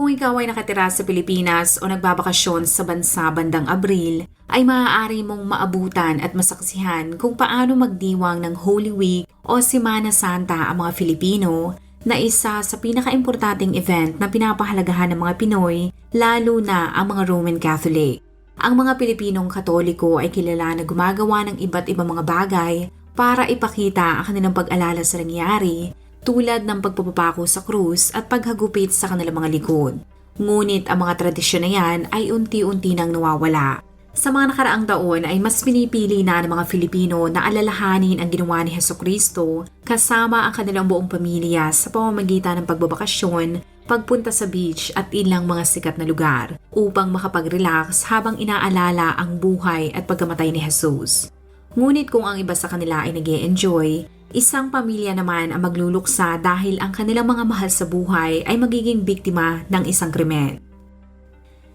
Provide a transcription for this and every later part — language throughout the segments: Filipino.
Kung ikaw ay nakatira sa Pilipinas o nagbabakasyon sa bansa bandang Abril, ay maaari mong maabutan at masaksihan kung paano magdiwang ng Holy Week o Semana Santa ang mga Filipino na isa sa pinakaimportanteng event na pinapahalagahan ng mga Pinoy, lalo na ang mga Roman Catholic. Ang mga Pilipinong Katoliko ay kilala na gumagawa ng iba't ibang mga bagay para ipakita ang kanilang pag-alala sa nangyari tulad ng pagpapapako sa krus at paghagupit sa kanilang mga likod. Ngunit ang mga tradisyon na yan ay unti-unti nang nawawala. Sa mga nakaraang taon ay mas pinipili na ng mga Filipino na alalahanin ang ginawa ni Heso Kristo kasama ang kanilang buong pamilya sa pamamagitan ng pagbabakasyon, pagpunta sa beach at ilang mga sikat na lugar upang makapag-relax habang inaalala ang buhay at pagkamatay ni Jesus. Ngunit kung ang iba sa kanila ay nag enjoy Isang pamilya naman ang magluluksa dahil ang kanilang mga mahal sa buhay ay magiging biktima ng isang krimen.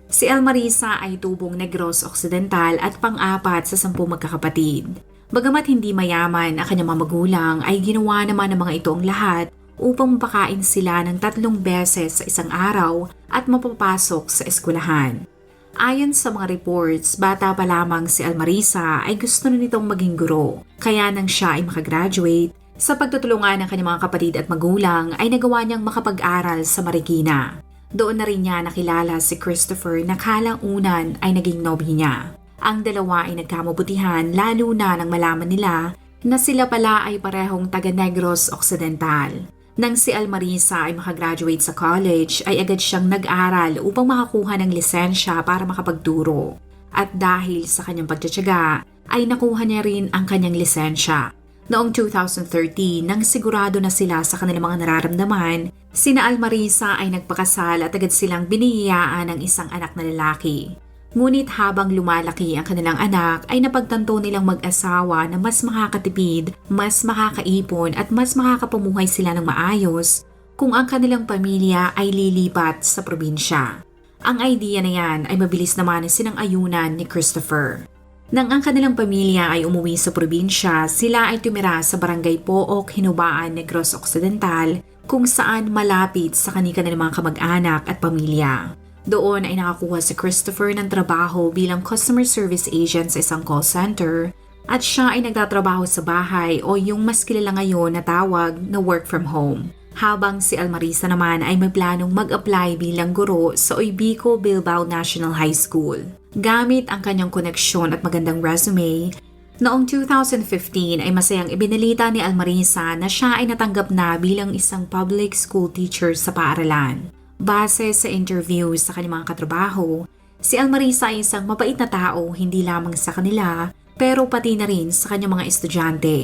Si Elmarisa ay tubong Negros Occidental at pang-apat sa sampung magkakapatid. Bagamat hindi mayaman ang kanyang mga magulang ay ginawa naman ng mga ito ang lahat upang mapakain sila ng tatlong beses sa isang araw at mapapasok sa eskwelahan. Ayon sa mga reports, bata pa lamang si Almarisa ay gusto na nitong maging guro. Kaya nang siya ay makagraduate, sa pagtutulungan ng kanyang mga kapatid at magulang ay nagawa niyang makapag-aral sa Marikina. Doon na rin niya nakilala si Christopher na kalang unan ay naging nobby niya. Ang dalawa ay nagkamabutihan lalo na nang malaman nila na sila pala ay parehong taga Negros Occidental. Nang si Almarisa ay makagraduate sa college, ay agad siyang nag-aral upang makakuha ng lisensya para makapagturo. At dahil sa kanyang pagtsatsaga, ay nakuha niya rin ang kanyang lisensya. Noong 2013, nang sigurado na sila sa kanilang mga nararamdaman, sina Almarisa ay nagpakasal at agad silang binihiyaan ng isang anak na lalaki. Ngunit habang lumalaki ang kanilang anak ay napagtanto nilang mag-asawa na mas makakatipid, mas makakaipon at mas makakapamuhay sila ng maayos kung ang kanilang pamilya ay lilipat sa probinsya. Ang idea na yan ay mabilis naman sinang ayunan ni Christopher. Nang ang kanilang pamilya ay umuwi sa probinsya, sila ay tumira sa barangay Pook, Hinubaan, Negros Occidental kung saan malapit sa kanilang mga kamag-anak at pamilya. Doon ay nakakuha si Christopher ng trabaho bilang customer service agent sa isang call center at siya ay nagtatrabaho sa bahay o yung mas kilala ngayon na tawag na work from home. Habang si Almarisa naman ay may planong mag-apply bilang guro sa Oibico Bilbao National High School. Gamit ang kanyang koneksyon at magandang resume, Noong 2015 ay masayang ibinalita ni Almarisa na siya ay natanggap na bilang isang public school teacher sa paaralan. Base sa interview sa kanyang mga katrabaho, si Almarisa ay isang mabait na tao hindi lamang sa kanila pero pati na rin sa kanyang mga estudyante.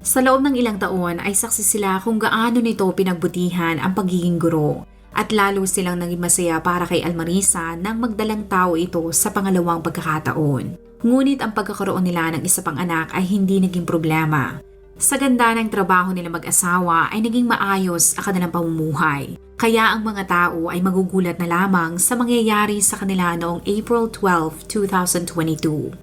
Sa loob ng ilang taon ay saksi sila kung gaano nito pinagbutihan ang pagiging guro at lalo silang naging masaya para kay Almarisa nang magdalang tao ito sa pangalawang pagkakataon. Ngunit ang pagkakaroon nila ng isa pang anak ay hindi naging problema sa ganda ng trabaho nila mag-asawa ay naging maayos ang kanilang pamumuhay. Kaya ang mga tao ay magugulat na lamang sa mangyayari sa kanila noong April 12, 2022.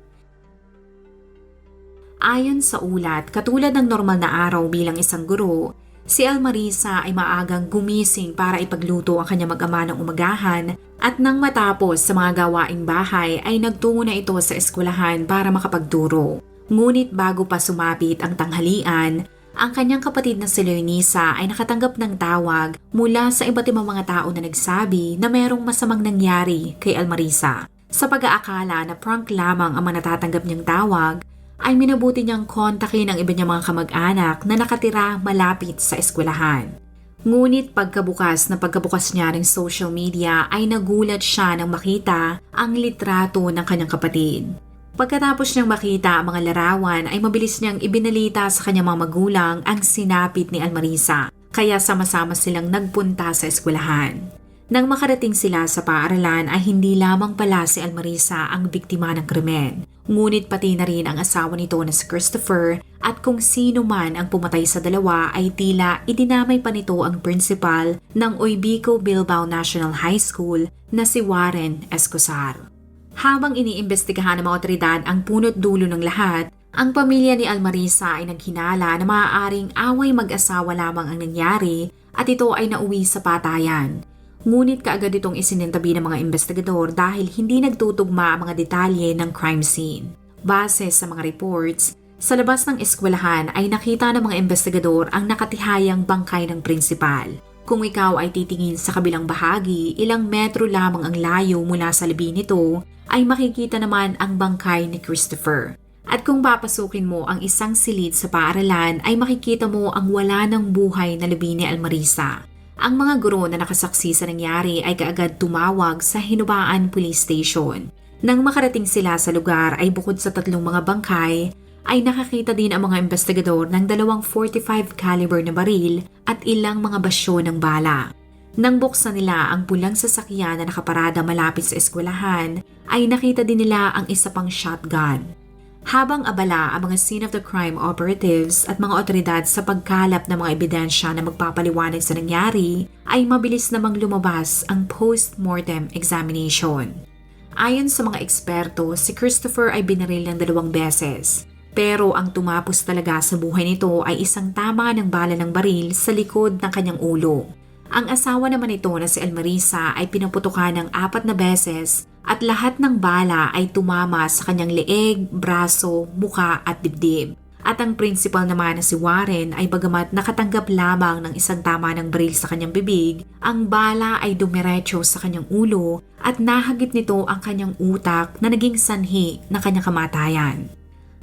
Ayon sa ulat, katulad ng normal na araw bilang isang guro, si Almarisa ay maagang gumising para ipagluto ang kanyang mag-ama ng umagahan at nang matapos sa mga gawaing bahay ay nagtungo na ito sa eskwelahan para makapagturo. Ngunit bago pa sumapit ang tanghalian, ang kanyang kapatid na si Leonisa ay nakatanggap ng tawag mula sa iba't ibang mga tao na nagsabi na merong masamang nangyari kay Almarisa. Sa pag-aakala na prank lamang ang manatatanggap niyang tawag, ay minabuti niyang kontakin ang iba niyang mga kamag-anak na nakatira malapit sa eskwelahan. Ngunit pagkabukas na pagkabukas niya ng social media ay nagulat siya nang makita ang litrato ng kanyang kapatid. Pagkatapos niyang makita ang mga larawan ay mabilis niyang ibinalita sa kanyang mga magulang ang sinapit ni Almarisa kaya sama-sama silang nagpunta sa eskwelahan. Nang makarating sila sa paaralan ay hindi lamang pala si Almarisa ang biktima ng krimen. Ngunit pati na rin ang asawa nito na si Christopher at kung sino man ang pumatay sa dalawa ay tila idinamay pa nito ang principal ng Oibico Bilbao National High School na si Warren Escosar. Habang iniimbestigahan ng mga otoridad ang punot dulo ng lahat, ang pamilya ni Almarisa ay naghinala na maaaring away mag-asawa lamang ang nangyari at ito ay nauwi sa patayan. Ngunit kaagad itong isinintabi ng mga investigador dahil hindi nagtutugma ang mga detalye ng crime scene. Base sa mga reports, sa labas ng eskwelahan ay nakita ng mga investigador ang nakatihayang bangkay ng prinsipal. Kung ikaw ay titingin sa kabilang bahagi, ilang metro lamang ang layo mula sa libi nito, ay makikita naman ang bangkay ni Christopher. At kung papasukin mo ang isang silid sa paaralan ay makikita mo ang wala ng buhay na labi ni Almarisa. Ang mga guro na nakasaksi sa nangyari ay kaagad tumawag sa Hinubaan Police Station. Nang makarating sila sa lugar ay bukod sa tatlong mga bangkay, ay nakakita din ang mga investigador ng dalawang 45 caliber na baril at ilang mga basyo ng bala. Nang buksan nila ang pulang sasakyan na nakaparada malapit sa eskwelahan, ay nakita din nila ang isa pang shotgun. Habang abala ang mga scene of the crime operatives at mga otoridad sa pagkalap ng mga ebidensya na magpapaliwanag sa nangyari, ay mabilis namang lumabas ang post-mortem examination. Ayon sa mga eksperto, si Christopher ay binaril ng dalawang beses. Pero ang tumapos talaga sa buhay nito ay isang tama ng bala ng baril sa likod ng kanyang ulo. Ang asawa naman nito na si Almarisa ay pinaputukan ng apat na beses at lahat ng bala ay tumama sa kanyang leeg, braso, muka at dibdib. At ang principal naman na si Warren ay bagamat nakatanggap lamang ng isang tama ng baril sa kanyang bibig, ang bala ay dumiretso sa kanyang ulo at nahagip nito ang kanyang utak na naging sanhi na kanyang kamatayan.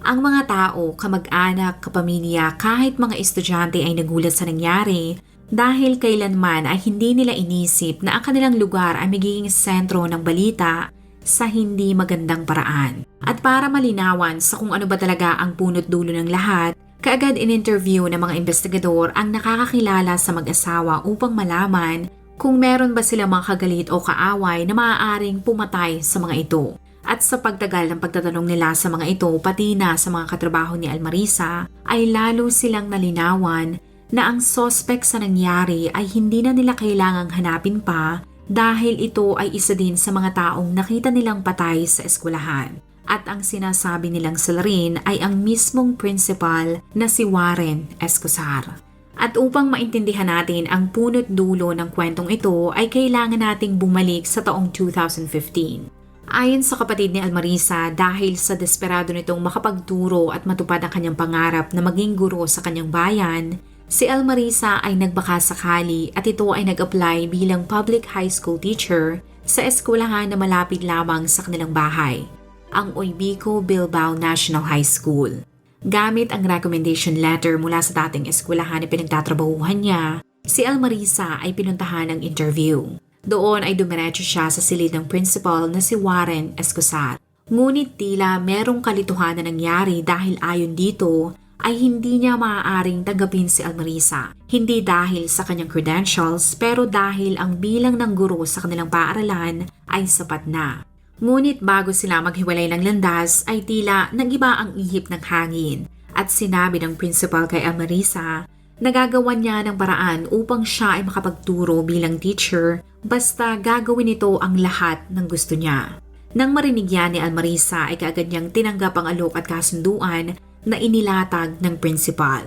Ang mga tao, kamag-anak, kapamilya, kahit mga estudyante ay nagulat sa nangyari dahil kailanman ay hindi nila inisip na ang kanilang lugar ay magiging sentro ng balita sa hindi magandang paraan. At para malinawan sa kung ano ba talaga ang punot dulo ng lahat, kaagad in-interview ng mga investigador ang nakakakilala sa mag-asawa upang malaman kung meron ba sila mga kagalit o kaaway na maaaring pumatay sa mga ito. At sa pagtagal ng pagtatanong nila sa mga ito pati na sa mga katrabaho ni Almarisa, ay lalo silang nalinawan na ang sospek sa nangyari ay hindi na nila kailangang hanapin pa dahil ito ay isa din sa mga taong nakita nilang patay sa eskwelahan. At ang sinasabi nilang sila rin ay ang mismong principal na si Warren Escosar. At upang maintindihan natin ang punot dulo ng kwentong ito ay kailangan nating bumalik sa taong 2015. Ayon sa kapatid ni Almarisa, dahil sa desperado nitong makapagturo at matupad ang kanyang pangarap na maging guro sa kanyang bayan, si Almarisa ay nagbaka sakali at ito ay nag-apply bilang public high school teacher sa eskwelahan na malapit lamang sa kanilang bahay, ang Oibico Bilbao National High School. Gamit ang recommendation letter mula sa dating eskwelahan na pinagtatrabahuhan niya, si Almarisa ay pinuntahan ng interview. Doon ay dumiretso siya sa silid ng principal na si Warren Escosar. Ngunit tila merong kalituhan na nangyari dahil ayon dito ay hindi niya maaaring tanggapin si Almarisa. Hindi dahil sa kanyang credentials pero dahil ang bilang ng guro sa kanilang paaralan ay sapat na. Ngunit bago sila maghiwalay ng landas ay tila nagiba ang ihip ng hangin at sinabi ng principal kay Almarisa Nagagawan niya ng paraan upang siya ay makapagturo bilang teacher basta gagawin nito ang lahat ng gusto niya. Nang marinig yan ni Almarisa ay kaagad niyang tinanggap ang alok at kasunduan na inilatag ng principal.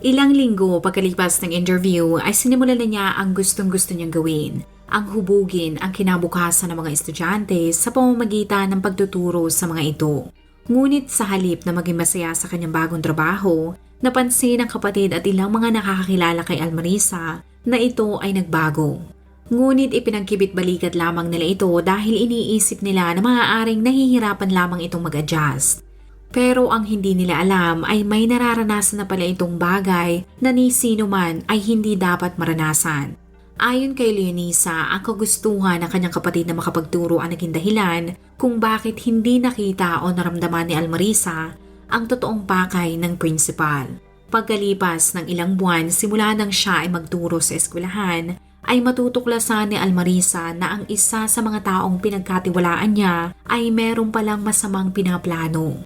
Ilang linggo pagkalipas ng interview ay sinimulan na niya ang gustong gusto niyang gawin, ang hubugin ang kinabukasan ng mga estudyante sa pamamagitan ng pagtuturo sa mga ito. Ngunit sa halip na maging masaya sa kanyang bagong trabaho, Napansin ng kapatid at ilang mga nakakakilala kay Almarisa na ito ay nagbago. Ngunit ipinagkibit balikat lamang nila ito dahil iniisip nila na maaaring nahihirapan lamang itong mag-adjust. Pero ang hindi nila alam ay may nararanasan na pala itong bagay na ni sino man ay hindi dapat maranasan. Ayon kay Leonisa, ang kagustuhan ng kanyang kapatid na makapagturo ang naging dahilan kung bakit hindi nakita o naramdaman ni Almarisa ang totoong pakay ng principal. Pagkalipas ng ilang buwan simula nang siya ay magturo sa eskwelahan, ay matutuklasan ni Almarisa na ang isa sa mga taong pinagkatiwalaan niya ay meron palang masamang pinaplano.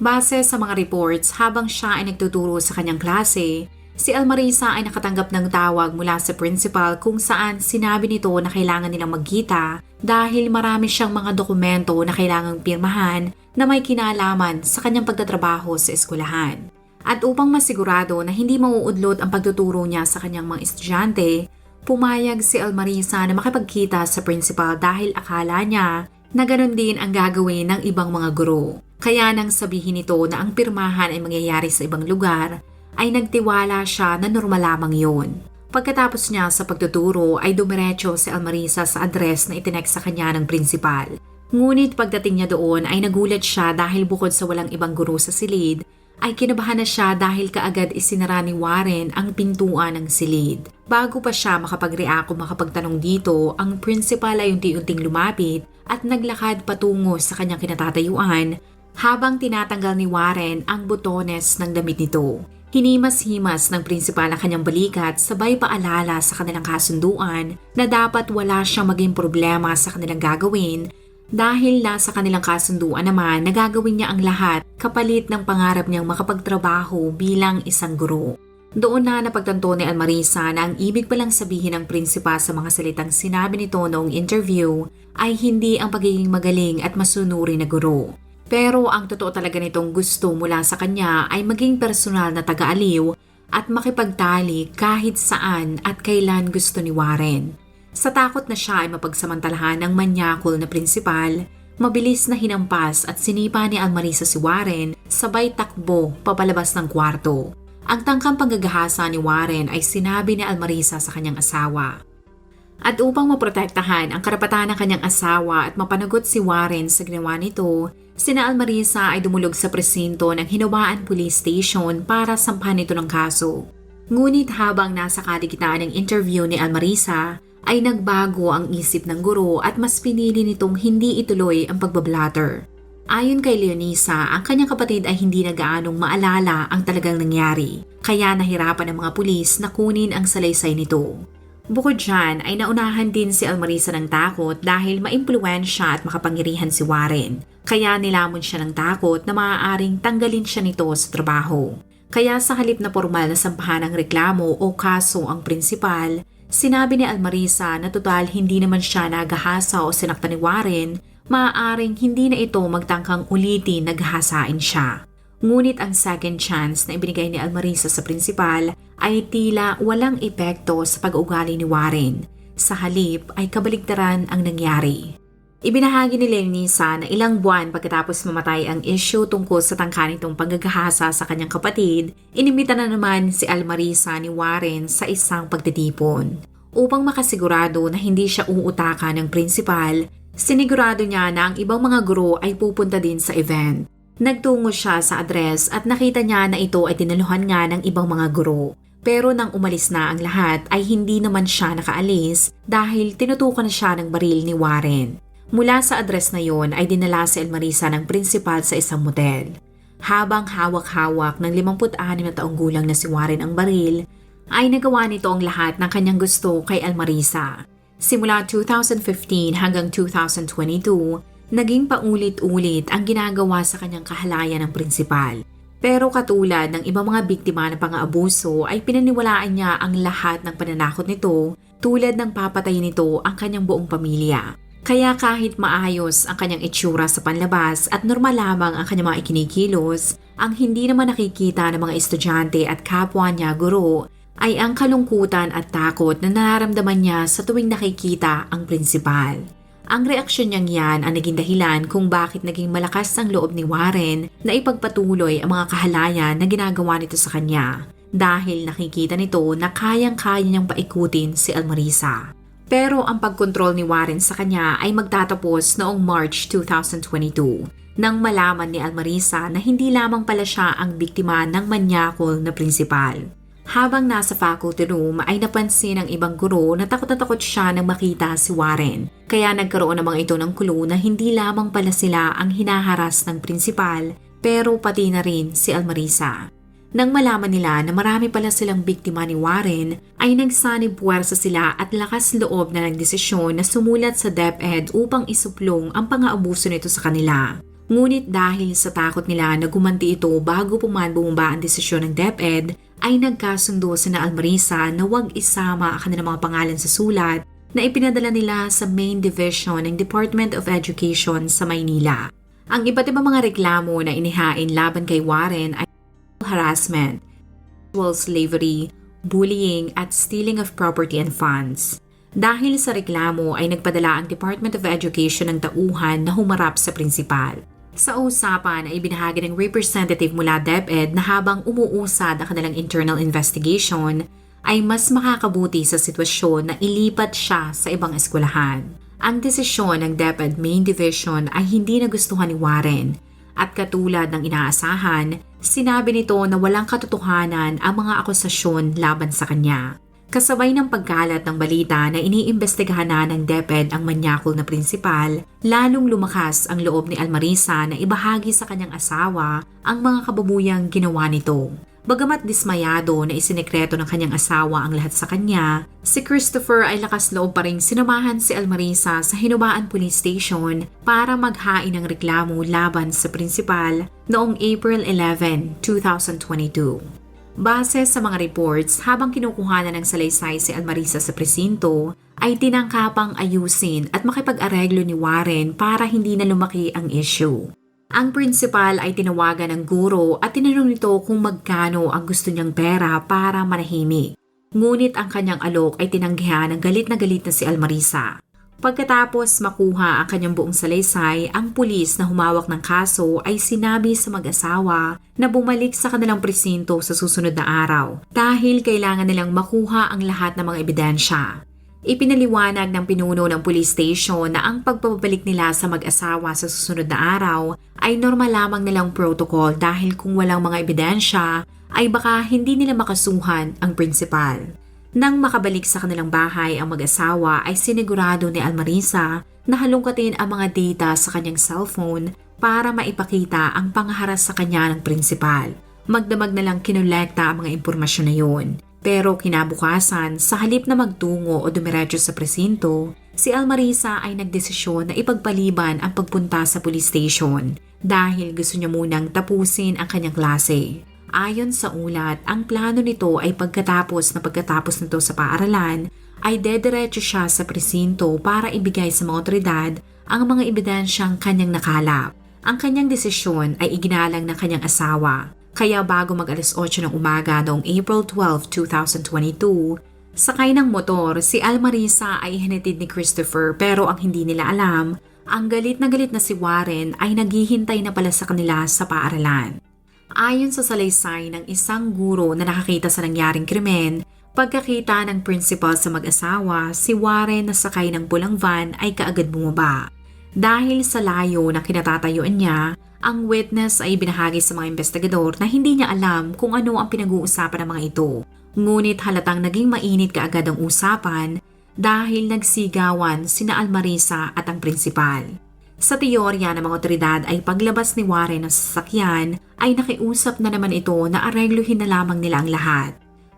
Base sa mga reports, habang siya ay nagtuturo sa kanyang klase, si Almarisa ay nakatanggap ng tawag mula sa principal kung saan sinabi nito na kailangan nilang magkita dahil marami siyang mga dokumento na kailangang pirmahan na may kinalaman sa kanyang pagtatrabaho sa eskwelahan. At upang masigurado na hindi mauudlot ang pagtuturo niya sa kanyang mga estudyante, pumayag si Almarisa na makipagkita sa principal dahil akala niya na ganun din ang gagawin ng ibang mga guro. Kaya nang sabihin nito na ang pirmahan ay mangyayari sa ibang lugar, ay nagtiwala siya na normal lamang yun. Pagkatapos niya sa pagtuturo ay dumiretso si Almarisa sa address na itinek sa kanya ng principal. Ngunit pagdating niya doon ay nagulat siya dahil bukod sa walang ibang guro sa silid, ay kinabahan na siya dahil kaagad isinara ni Warren ang pintuan ng silid. Bago pa siya makapag-react o makapagtanong dito, ang principal ay unti-unting lumapit at naglakad patungo sa kanyang kinatatayuan habang tinatanggal ni Warren ang butones ng damit nito. Hinimas-himas ng prinsipal ang kanyang balikat sabay paalala sa kanilang kasunduan na dapat wala siyang maging problema sa kanilang gagawin dahil nasa kanilang kasunduan naman na gagawin niya ang lahat kapalit ng pangarap niyang makapagtrabaho bilang isang guro. Doon na napagtanto ni Almarisa na ang ibig palang sabihin ng prinsipa sa mga salitang sinabi nito noong interview ay hindi ang pagiging magaling at masunuri na guro. Pero ang totoo talaga nitong gusto mula sa kanya ay maging personal na taga-aliw at makipagtali kahit saan at kailan gusto ni Warren. Sa takot na siya ay mapagsamantalahan ng manyakol na prinsipal, mabilis na hinampas at sinipa ni Almarisa si Warren sabay takbo papalabas ng kwarto. Ang tangkang panggagahasa ni Warren ay sinabi ni Almarisa sa kanyang asawa. At upang maprotektahan ang karapatan ng kanyang asawa at mapanagot si Warren sa ginawa nito, sina Almarisa ay dumulog sa presinto ng Hinawaan Police Station para sampahan ito ng kaso. Ngunit habang nasa kadikitaan ng interview ni Almarisa, ay nagbago ang isip ng guro at mas pinili nitong hindi ituloy ang pagbablatter. Ayon kay Leonisa, ang kanyang kapatid ay hindi na gaanong maalala ang talagang nangyari, kaya nahirapan ang mga pulis na kunin ang salaysay nito. Bukod dyan ay naunahan din si Almarisa ng takot dahil maimpluwensya at makapangyarihan si Warren. Kaya nilamon siya ng takot na maaaring tanggalin siya nito sa trabaho. Kaya sa halip na formal na sampahan ng reklamo o kaso ang prinsipal, sinabi ni Almarisa na total hindi naman siya nagahasa o sinakta ni Warren, maaaring hindi na ito magtangkang ulitin naghahasain siya. Ngunit ang second chance na ibinigay ni Almarisa sa prinsipal ay tila walang epekto sa pag-ugali ni Warren. Sa halip ay kabaligtaran ang nangyari. Ibinahagi ni Lenisa na ilang buwan pagkatapos mamatay ang issue tungkol sa tangka nitong panggagahasa sa kanyang kapatid, inimita na naman si Almarisa ni Warren sa isang pagtitipon. Upang makasigurado na hindi siya uutakan ng prinsipal, sinigurado niya na ang ibang mga guro ay pupunta din sa event. Nagtungo siya sa address at nakita niya na ito ay dinaluhan nga ng ibang mga guro. Pero nang umalis na ang lahat ay hindi naman siya nakaalis dahil tinutukan siya ng baril ni Warren. Mula sa address na yon ay dinala si Elmarisa ng prinsipal sa isang motel. Habang hawak-hawak ng 56 na taong gulang na si Warren ang baril, ay nagawa nito ang lahat ng kanyang gusto kay Almarisa. Simula 2015 hanggang 2022, naging paulit-ulit ang ginagawa sa kanyang kahalayan ng prinsipal. Pero katulad ng ibang mga biktima ng pang-aabuso ay pinaniwalaan niya ang lahat ng pananakot nito tulad ng papatayin nito ang kanyang buong pamilya. Kaya kahit maayos ang kanyang itsura sa panlabas at normal lamang ang kanyang mga ikinikilos, ang hindi naman nakikita ng mga estudyante at kapwa niya guro ay ang kalungkutan at takot na nararamdaman niya sa tuwing nakikita ang prinsipal. Ang reaksyon niyang yan ang naging dahilan kung bakit naging malakas ang loob ni Warren na ipagpatuloy ang mga kahalayan na ginagawa nito sa kanya dahil nakikita nito na kayang-kaya niyang paikutin si Almarisa. Pero ang pagkontrol ni Warren sa kanya ay magtatapos noong March 2022 nang malaman ni Almarisa na hindi lamang pala siya ang biktima ng manyakol na prinsipal. Habang nasa faculty room ay napansin ng ibang guro na takot na takot siya nang makita si Warren. Kaya nagkaroon namang ito ng clue na hindi lamang pala sila ang hinaharas ng prinsipal pero pati na rin si Almarisa. Nang malaman nila na marami pala silang biktima ni Warren, ay nagsanib puwersa sila at lakas loob na nagdesisyon na sumulat sa DepEd upang isuplong ang pang-aabuso nito sa kanila. Ngunit dahil sa takot nila na gumanti ito bago puman bumaba ang desisyon ng DepEd, ay nagkasundo sina Almarisa na huwag isama ang kanilang mga pangalan sa sulat na ipinadala nila sa Main Division ng Department of Education sa Maynila. Ang iba't ibang mga reklamo na inihain laban kay Warren ay harassment, sexual slavery, bullying at stealing of property and funds. Dahil sa reklamo ay nagpadala ang Department of Education ng tauhan na humarap sa prinsipal. Sa usapan ay binahagi ng representative mula DepEd na habang umuusad ang kanilang internal investigation ay mas makakabuti sa sitwasyon na ilipat siya sa ibang eskwelahan. Ang desisyon ng DepEd Main Division ay hindi nagustuhan ni Warren at katulad ng inaasahan, sinabi nito na walang katotohanan ang mga akusasyon laban sa kanya. Kasabay ng pagkalat ng balita na iniimbestigahan na ng DepEd ang manyakol na prinsipal, lalong lumakas ang loob ni Almarisa na ibahagi sa kanyang asawa ang mga kababuyang ginawa nito. Bagamat dismayado na isinekreto ng kanyang asawa ang lahat sa kanya, si Christopher ay lakas loob pa rin sinamahan si Almarisa sa Hinubaan Police Station para maghain ng reklamo laban sa prinsipal noong April 11, 2022. Base sa mga reports, habang kinukuhanan ng salaysay si Almarisa sa presinto, ay tinangkapang ayusin at makipag-areglo ni Warren para hindi na lumaki ang issue. Ang principal ay tinawagan ng guro at tinanong nito kung magkano ang gusto niyang pera para manahimik. Ngunit ang kanyang alok ay tinanggihan ng galit na galit na si Almarisa. Pagkatapos makuha ang kanyang buong salaysay, ang pulis na humawak ng kaso ay sinabi sa mag-asawa na bumalik sa kanilang presinto sa susunod na araw dahil kailangan nilang makuha ang lahat ng mga ebidensya. Ipinaliwanag ng pinuno ng police station na ang pagpapabalik nila sa mag-asawa sa susunod na araw ay normal lamang nilang protocol dahil kung walang mga ebidensya ay baka hindi nila makasuhan ang principal. Nang makabalik sa kanilang bahay ang mag-asawa ay sinigurado ni Almarisa na halungkatin ang mga data sa kanyang cellphone para maipakita ang pangaharas sa kanya ng prinsipal. Magdamag na lang kinolekta ang mga impormasyon na yun. Pero kinabukasan, sa halip na magtungo o dumiretso sa presinto, si Almarisa ay nagdesisyon na ipagpaliban ang pagpunta sa police station dahil gusto niya munang tapusin ang kanyang klase. Ayon sa ulat, ang plano nito ay pagkatapos na pagkatapos nito sa paaralan, ay dediretso siya sa presinto para ibigay sa mga otoridad ang mga ebidensyang kanyang nakalap. Ang kanyang desisyon ay iginalang ng kanyang asawa. Kaya bago mag alas 8 ng umaga noong April 12, 2022, sakay ng motor si Almarisa ay hinatid ni Christopher pero ang hindi nila alam, ang galit na galit na si Warren ay naghihintay na pala sa kanila sa paaralan. Ayon sa salaysay ng isang guro na nakakita sa nangyaring krimen, pagkakita ng principal sa mag-asawa, si Warren na sakay ng pulang van ay kaagad bumaba. Dahil sa layo na kinatatayuan niya, ang witness ay binahagi sa mga investigador na hindi niya alam kung ano ang pinag-uusapan ng mga ito. Ngunit halatang naging mainit kaagad ang usapan dahil nagsigawan sina Almarisa at ang principal. Sa teorya ng mga otoridad ay paglabas ni Warren ng sasakyan ay nakiusap na naman ito na aregluhin na lamang nila ang lahat.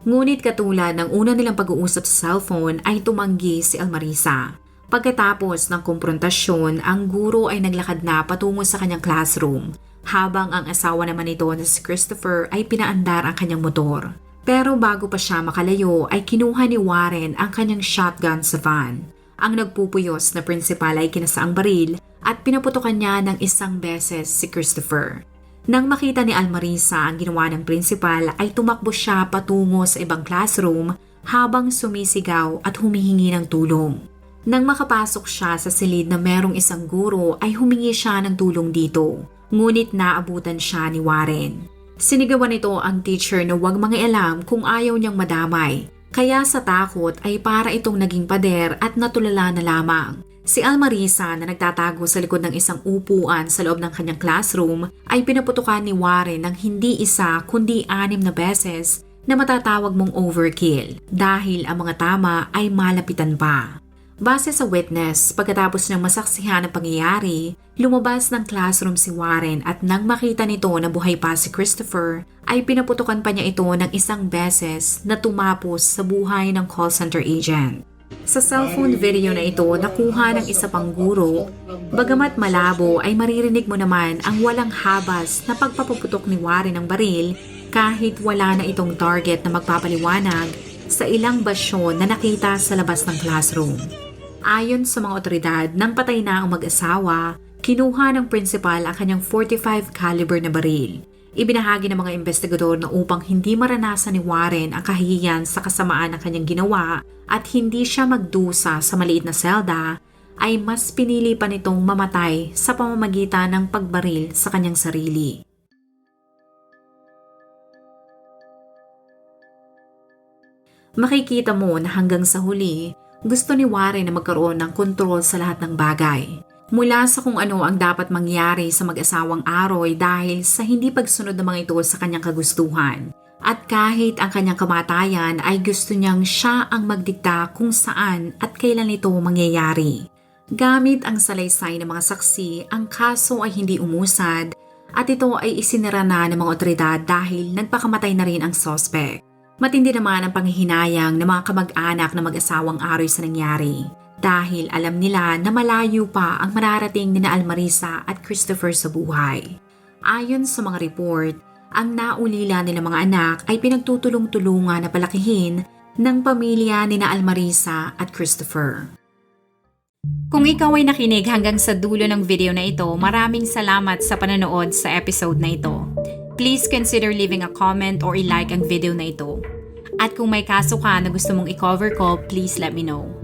Ngunit katulad ng una nilang pag-uusap sa cellphone ay tumanggi si Almarisa. Pagkatapos ng komprontasyon, ang guro ay naglakad na patungo sa kanyang classroom habang ang asawa naman nito na si Christopher ay pinaandar ang kanyang motor. Pero bago pa siya makalayo ay kinuha ni Warren ang kanyang shotgun sa van. Ang nagpupuyos na principal ay kinasaang baril at pinaputokan niya ng isang beses si Christopher. Nang makita ni Almarisa ang ginawa ng principal ay tumakbo siya patungo sa ibang classroom habang sumisigaw at humihingi ng tulong. Nang makapasok siya sa silid na merong isang guro ay humingi siya ng tulong dito, ngunit naabutan siya ni Warren. Sinigawan nito ang teacher na huwag mangialam kung ayaw niyang madamay, kaya sa takot ay para itong naging pader at natulala na lamang. Si Almarisa na nagtatago sa likod ng isang upuan sa loob ng kanyang classroom ay pinaputukan ni Warren ng hindi isa kundi anim na beses na matatawag mong overkill dahil ang mga tama ay malapitan pa. Base sa witness, pagkatapos ng masaksihan ng pangyayari, lumabas ng classroom si Warren at nang makita nito na buhay pa si Christopher, ay pinaputukan pa niya ito ng isang beses na tumapos sa buhay ng call center agent. Sa cellphone video na ito, nakuha ng isa pang guro. Bagamat malabo ay maririnig mo naman ang walang habas na pagpapaputok ni Warren ng baril kahit wala na itong target na magpapaliwanag sa ilang basyon na nakita sa labas ng classroom. Ayon sa mga otoridad, nang patay na ang mag-asawa, kinuha ng principal ang kanyang 45 caliber na baril. Ibinahagi ng mga investigador na upang hindi maranasan ni Warren ang kahihiyan sa kasamaan ng kanyang ginawa at hindi siya magdusa sa maliit na selda, ay mas pinili pa nitong mamatay sa pamamagitan ng pagbaril sa kanyang sarili. Makikita mo na hanggang sa huli, gusto ni Warren na magkaroon ng kontrol sa lahat ng bagay. Mula sa kung ano ang dapat mangyari sa mag-asawang Aroy dahil sa hindi pagsunod ng mga ito sa kanyang kagustuhan. At kahit ang kanyang kamatayan ay gusto niyang siya ang magdikta kung saan at kailan ito mangyayari. Gamit ang salaysay ng mga saksi, ang kaso ay hindi umusad at ito ay isinira na ng mga otoridad dahil nagpakamatay na rin ang sospek. Matindi naman ang panghihinayang ng mga kamag-anak na mag-asawang aroy sa nangyari dahil alam nila na malayo pa ang mararating ni Almarisa at Christopher sa buhay. Ayon sa mga report, ang naulila nila mga anak ay pinagtutulong-tulungan na palakihin ng pamilya ni Almarisa at Christopher. Kung ikaw ay nakinig hanggang sa dulo ng video na ito, maraming salamat sa panonood sa episode na ito. Please consider leaving a comment or i-like ang video na ito. At kung may kaso ka na gusto mong i-cover ko, please let me know.